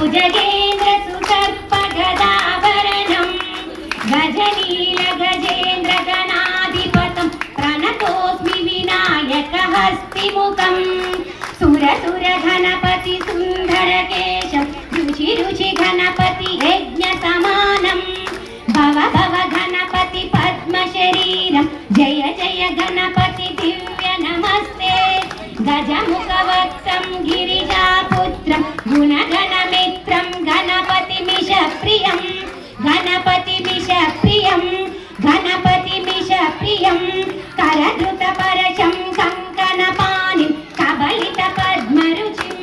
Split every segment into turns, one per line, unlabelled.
भुजगेन्द्रसुतर्पगदाभरणम् गजनीलगजेन्द्रगणाधिपतं प्रणतोऽस्मि विनायकहस्तिमुखम्। सुरसुरघनपति सुन्दरकेशं रुचि रुचि गणपति यज्ञसमानम् गणपति पद्मशरीरं जय जय गणपति दिव्य नमस्ते। गजमुखवत्तं गिरिजापुत्रं गुणगण కరధృత పరశం కంకణపాణి కబలిత పద్మరుచిం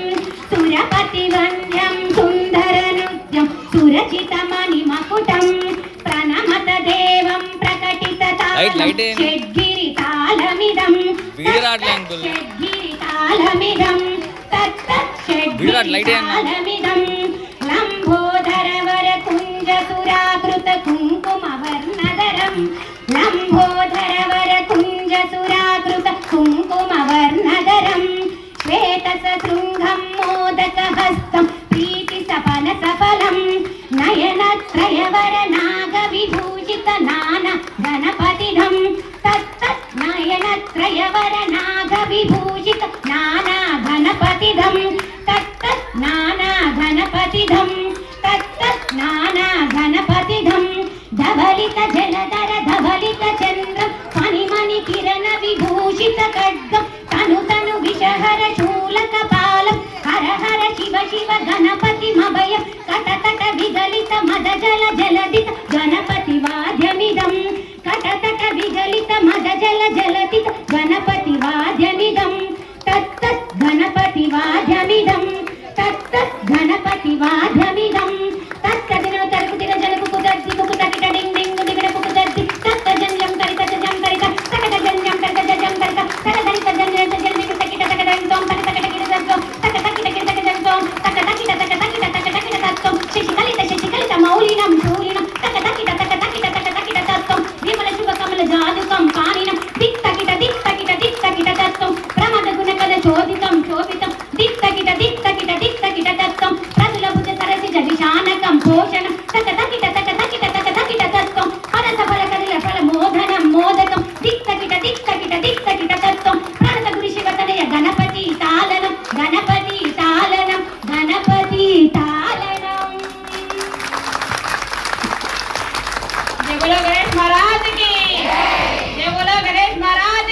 సురపతి వంద్యం సుందర నృత్యం సురచితమణి మకుటం ప్రణమత దేవం ప్రకటిత? షడ్గిరి తాళమిదం. షడ్గిరి తాళమిదం తత్త? తాళమిదం కుంజ సురాకృత కుంకుమ వర్ణధరం లంబోదర నయన త్రయవర నాగ విభూషిత నాన గణపతిధం తత్తత్ నయన త్రయవర నాగ విభూషిత నానా గణపతిధం తత్తత్ నానా గణపతిధం తత్తత్ నానా గణపతిధం ధవలిత జలధర ధవలిత చంద్రం మణిమణి కిరణ విభూషిత ఖడ్గం తను తను విషహర శూలక పాలం హర విగలిత మద జల జలదిత గణపతి చోదితం శోభితం దిత్తకిట దిత్తకిట దిత్తకిట తత్వం ప్రతులభుజ సరసి జవిశానకం పోషణం తక తకిట తక తకిట తక తకిట తత్వం పరస పరకరిల ఫల మోదనం మోదకం దిత్తకిట దిత్తకిట దిత్తకిట తత్వం ప్రణత గురి శివతనయ గణపతి తాళనం గణపతి తాళనం గణపతి తాళనం జయ గణేష్ महाराज की जय बोलो गणेश महाराज